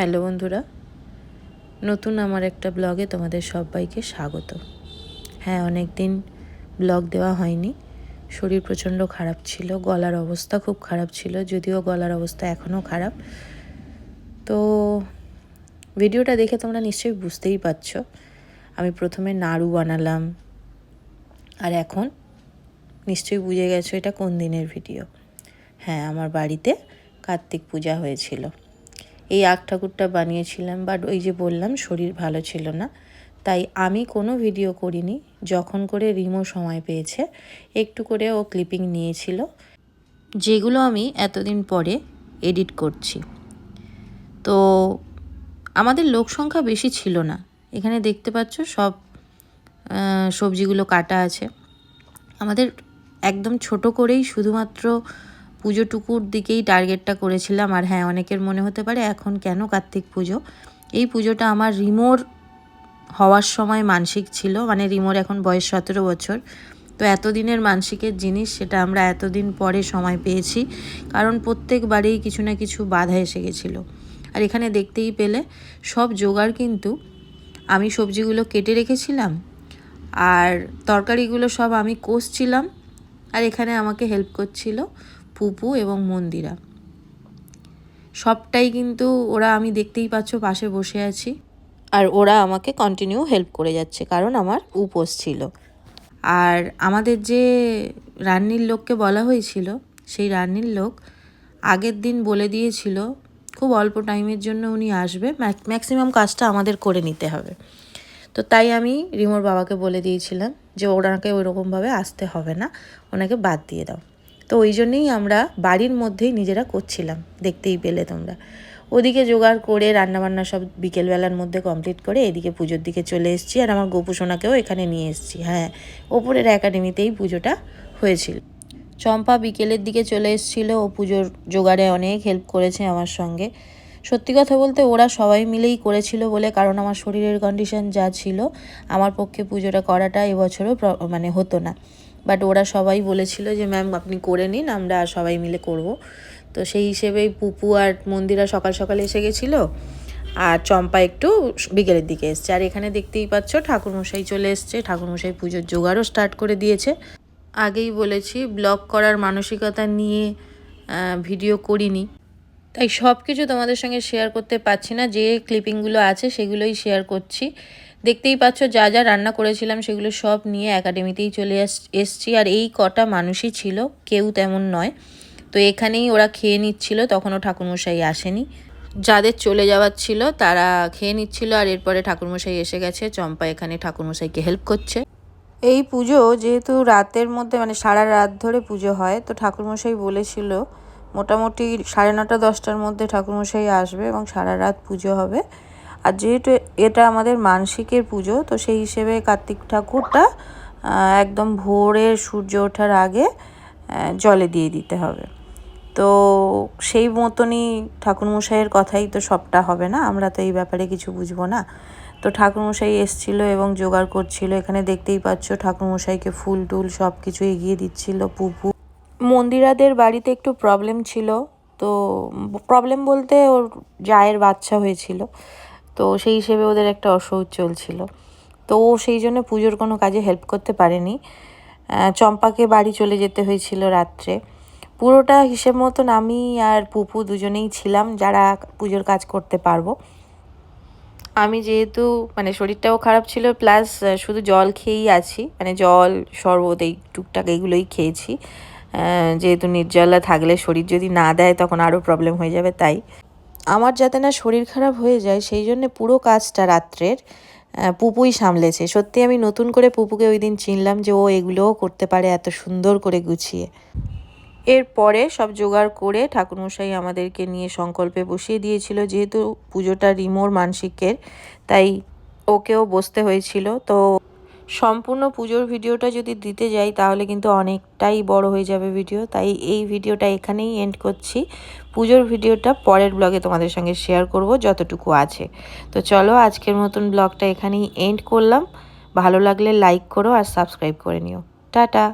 Hello বন্ধুরা, নতুন আমার একটা ব্লগে তোমাদের সবাইকে স্বাগত। হ্যাঁ অনেক দিন ব্লগ দেওয়া হয়নি, শরীর প্রচণ্ড খারাপ ছিল, গলার অবস্থা খুব খারাপ ছিল, যদিও গলার অবস্থা এখনও খারাপ। তো ভিডিওটা দেখে তোমরা নিশ্চয়ই বুঝতেই পারছ, আমি প্রথমে নাড়ু বানালাম, আর এখন নিশ্চয়ই বুঝে গেছো এটা কোন দিনের ভিডিও। হ্যাঁ আমার বাড়িতে কার্তিক পূজা হয়েছিল। এই আখ ঠাকুরটা বানিয়েছিলাম বাট ওই যে বললাম, শরীর ভালো ছিল না। তাই আমি কোনো ভিডিও করিনি। যখন করে রিমো সময় পেয়েছে, একটু করে ও ক্লিপিং নিয়েছিল, যেগুলো আমি এতদিন পরে এডিট করছি। তো আমাদের লোক সংখ্যা বেশি ছিল না। এখানে দেখতে পাচ্ছ সব সবজিগুলো কাটা আছে। আমাদের একদম ছোট করেই শুধুমাত্র পুজোটুকুর দিকেই টার্গেটটা করেছিলাম। আর হ্যাঁ অনেকের মনে হতে পারে এখন কেন কার্তিক পুজো? এই পুজোটা আমার রিমোর হওয়ার সময় মানসিক ছিল। মানে রিমোর এখন বয়স সতেরো বছর। তো এতদিনের মানসিকের জিনিস, সেটা আমরা এতদিন পরে সময় পেয়েছি। কারণ প্রত্যেকবারেই কিছু না কিছু বাধা এসে গেছিল। আর এখানে দেখতেই পেলে, সব জোগাড় কিন্তু আমি সবজিগুলো কেটে রেখেছিলাম। আর তরকারিগুলো সব আমি কষছিলাম। আর এখানে আমাকে হেল্প করছিল পুপু এবং মন্দিরা। সবটাই কিন্তু ওরা আমি দেখতেই পাচ্ছ পাশে বসে আছি। আর ওরা আমাকে কন্টিনিউ হেল্প করে যাচ্ছে কারণ আমার উপোস ছিল। আর আমাদের যে রান্নির লোককে বলা হয়েছিল সেই রান্নির লোক আগের দিন বলে দিয়েছিল খুব অল্প টাইমের জন্য উনি আসবে ম্যাক্সিমাম কাজটা আমাদের করে নিতে হবে। তো তাই আমি রিমোর বাবাকে বলে দিয়েছিলাম যে ওনাকে ওইরকমভাবে আসতে হবে না ওনাকে বাদ দিয়ে দাও। তো ওই জন্যেই আমরা বাড়ির মধ্যেই নিজেরা করছিলাম, দেখতেই পেলে তোমরা। ওদিকে জোগাড় করে রান্নাবান্না সব বিকেলবেলার মধ্যে কমপ্লিট করে এদিকে পুজোর দিকে চলে এসেছি আর আমার গোপু সোনাকেও এখানে নিয়ে এসেছি। হ্যাঁ ওপরের একাডেমিতেই পুজোটা হয়েছিল। চম্পা বিকেলের দিকে চলে এসেছিল, ও পুজোর জোগাড়ে অনেক হেল্প করেছে আমার সঙ্গে। সত্যি কথা বলতে ওরা সবাই মিলেই করেছিল বলে, কারণ আমার শরীরের কন্ডিশন যা ছিল, আমার পক্ষে পুজোটা করাটা এবছরও মানে হতো না। বাট ওরা সবাই বলেছিল যে ম্যাম আপনি করে নিন, আমরা সবাই মিলে করব। তো সেই হিসেবেই পুপু আর মন্দিরা সকাল সকাল এসে গেছিল। আর চম্পা একটু বিকেলের দিকে এসছে। আর এখানে দেখতেই পাচ্ছ, ঠাকুরমশাই চলে এসছে। ঠাকুরমশাই পুজোর জোগাড়ও স্টার্ট করে দিয়েছে। আগেই বলেছি ব্লগ করার মানসিকতা নিয়ে ভিডিও করিনি। তাই সব কিছু তোমাদের সঙ্গে শেয়ার করতে পারছি না। যে ক্লিপিংগুলো আছে, সেগুলোই শেয়ার করছি। দেখতেই পাচ্ছ, যা যা রান্না করেছিলাম সেগুলো সব নিয়ে একাডেমিতেই চলে এসছি। আর এই কটা মানুষই ছিল, কেউ তেমন নয়। তো এখানেই ওরা খেয়ে নিচ্ছিল, তখনও ঠাকুরমশাই আসেনি। যাদের চলে যাওয়ার ছিল, তারা খেয়ে নিচ্ছিল আর এরপরে ঠাকুরমশাই এসে গেছে। চম্পা এখানে ঠাকুরমশাইকে হেল্প করছে। এই পুজো যেহেতু রাতের মধ্যে মানে সারা রাত ধরে পুজো হয়, তো ঠাকুরমশাই বলেছিল মোটামুটি সাড়ে নটা, দশটার মধ্যে ঠাকুরমশাই আসবে এবং সারা রাত পুজো হবে। আর যেহেতু এটা আমাদের মানসিকের পুজো, তো সেই হিসেবে কার্তিক ঠাকুরটা একদম ভোরের সূর্য ওঠার আগে জলে দিয়ে দিতে হবে। তো সেই মতনই ঠাকুরমশাইয়ের কথাই তো সবটা হবে না, আমরা তো এই ব্যাপারে কিছু বুঝব না। তো ঠাকুরমশাই এসছিল এবং জোগাড় করছিল, এখানে দেখতেই পাচ্ছ ঠাকুরমশাইকে ফুল টুল সব কিছু এগিয়ে দিচ্ছিল, পুপু। মন্দিরাদের বাড়িতে একটু প্রবলেম ছিল, তো প্রবলেম বলতে ওর জায়ের বাচ্চা হয়েছিল। তো সেই হিসেবে ওদের একটা অসৌচ চলছিল। তো ও সেই জন্য পুজোর কোনো কাজে হেল্প করতে পারেনি। চম্পাকে বাড়ি চলে যেতে হয়েছিল রাত্রে। পুরোটা হিসেব মতন আমি আর পুপু দুজনেই ছিলাম, যারা পুজোর কাজ করতে পারব। আমি যেহেতু মানে শরীরটাও খারাপ ছিল প্লাস শুধু জল খেয়েই আছি। মানে জল, শরবত এই টুকটাক এইগুলোই খেয়েছি। যেহেতু নির্জলা থাকলে শরীর যদি না দেয় তখন আরও প্রবলেম হয়ে যাবে, তাই। আমার যাতে না শরীর খারাপ হয়ে যায়, সেই জন্য পুরো কাজটা রাত্রের পুপুই সামলেছে। সত্যি আমি নতুন করে পুপুকে ওই দিন চিনলাম যে ও এগুলোও করতে পারে এত সুন্দর করে গুছিয়ে। এরপরে সব জোগাড় করে ঠাকুরমশাই আমাদেরকে নিয়ে সংকল্পে বসিয়ে দিয়েছিল, যেহেতু পুজোটা রিমোর মানসিকের, তাই ওকেও বসতে হয়েছিল। তো সম্পূর্ণ পুজোর ভিডিওটা যদি দিতে যাই, তাহলে কিন্তু অনেকটাই বড় হয়ে যাবে ভিডিও। তাই এই ভিডিওটা এখানেই এন্ড করছি। পুজোর ভিডিওটা পরের ব্লগে তোমাদের সঙ্গে শেয়ার করব, যতটুকু আছে। তো চলো, আজকের মতন ব্লগটা এখানেই এন্ড করলাম। ভালো লাগলে লাইক করো আর সাবস্ক্রাইব করে নিও। টাটা!